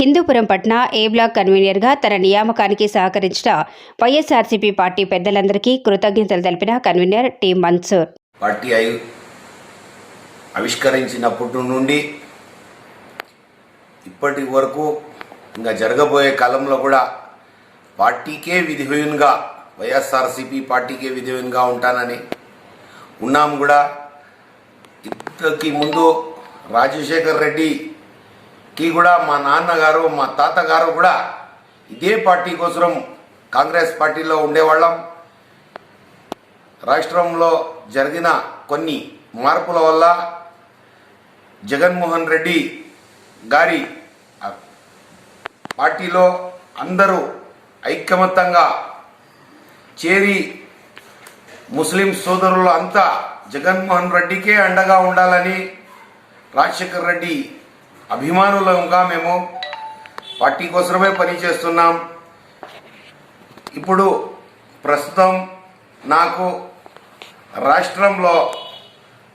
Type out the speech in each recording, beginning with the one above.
హిందూపురం పట్న ఏ black కన్వీనర్గా తన నియామకానికి సహకరించిన వైఎస్ఆర్సీపీ పార్టీ పెద్దలందరికీ కృతజ్ఞతలు తెలిపిన కన్వీనర్ టి. మన్సూర్. పార్టీ ఆవిష్కరించినప్పటి నుండి ఇప్పటి వరకు ఇంకా జరగబోయే కాలంలో కూడా పార్టీకే విధివీనుగా వైఎస్ఆర్సీపీ పార్టీకే విధివీనుగా ఉంటానని ఉన్నాం కూడా. ఇంతకి ముందు రాజశేఖర్ రెడ్డి కి కూడా మా నాన్నగారు మా తాతగారు కూడా ఇదే పార్టీ కోసం కాంగ్రెస్ పార్టీలో ఉండేవాళ్ళం. రాష్ట్రంలో జరిగిన కొన్ని మార్పుల వల్ల జగన్మోహన్ రెడ్డి గారి పార్టీలో అందరూ ఐక్యమత్తంగా చేరి ముస్లిం సోదరులు అంతా జగన్మోహన్ రెడ్డికే అండగా ఉండాలని రాజశేఖర్ రెడ్డి అభిమానులంగా మేము పార్టీ కోసమే పనిచేస్తున్నాం. ఇప్పుడు ప్రస్తుతం నాకు రాష్ట్రంలో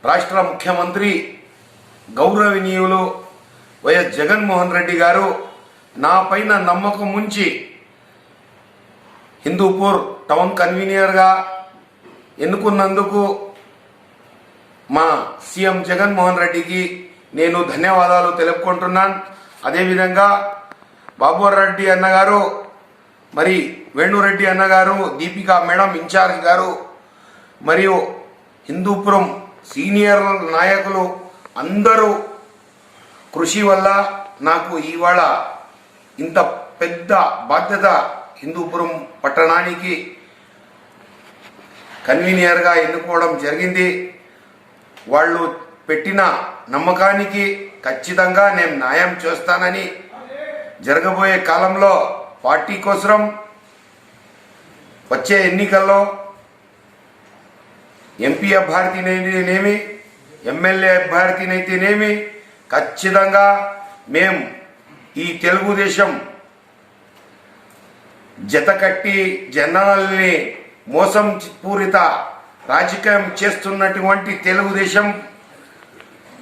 రాష్ట్ర ముఖ్యమంత్రి గౌరవనీయులు వైఎస్ జగన్మోహన్ రెడ్డి గారు నా పైన నమ్మకం ఉంచి హిందూపూర్ టౌన్ కన్వీనర్గా ఎన్నుకున్నందుకు మా సీఎం జగన్మోహన్ రెడ్డికి నేను ధన్యవాదాలు తెలుపుకుంటున్నాను. అదేవిధంగా బాబు రెడ్డి అన్నగారు మరి వేణురెడ్డి అన్నగారు దీపికా మేడం ఇన్ఛార్జ్ గారు మరియు హిందూపురం సీనియర్ నాయకులు అందరూ కృషి వల్ల నాకు ఇవాళ ఇంత పెద్ద బాధ్యత హిందూపురం పట్టణానికి కన్వీనియర్గా ఎన్నుకోవడం జరిగింది. వాళ్ళు పెట్టిన నమ్మకానికి ఖచ్చితంగా నేను న్యాయం చేస్తానని జరగబోయే కాలంలో పార్టీ కోసం వచ్చే ఎన్నికల్లో ఎంపీ అభ్యర్థినైతేనేమి ఎమ్మెల్యే అభ్యర్థినైతేనేమి ఖచ్చితంగా మేం ఈ తెలుగుదేశం జతకట్టి జనాల్ని మోసం పూరిత రాజకీయం చేస్తున్నటువంటి తెలుగుదేశం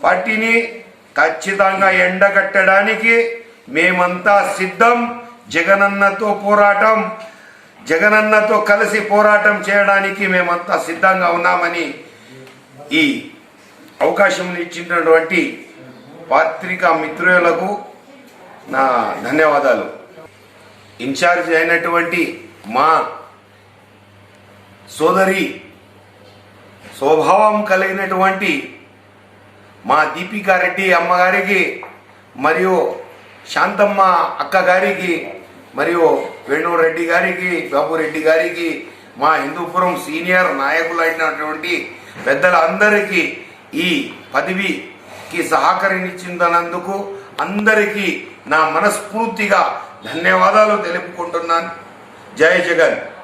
పార్టీని ఖచ్చితంగా ఎండగట్టడానికి మేమంతా సిద్ధం. జగనన్నతో పోరాటం. జగనన్నతో కలిసి పోరాటం చేయడానికి మేమంతా సిద్ధంగా ఉన్నామని ఈ అవకాశం ఇచ్చినటువంటి పత్రికా మిత్రులకు నా ధన్యవాదాలు. ఇన్ఛార్జ్ అయినటువంటి మా సోదరి స్వభావం కలిగినటువంటి మా దీపికా రెడ్డి అమ్మగారికి మరియు శాంతమ్మ అక్క గారికి మరియు వేణురెడ్డి గారికి బాబురెడ్డి గారికి మా హిందూపురం సీనియర్ నాయకులైనటువంటి పెద్దలందరికీ ఈ పదవికి సహకరించినందుకు అందరికీ నా మనస్ఫూర్తిగా ధన్యవాదాలు తెలుపుకుంటున్నాను. జై జగన్.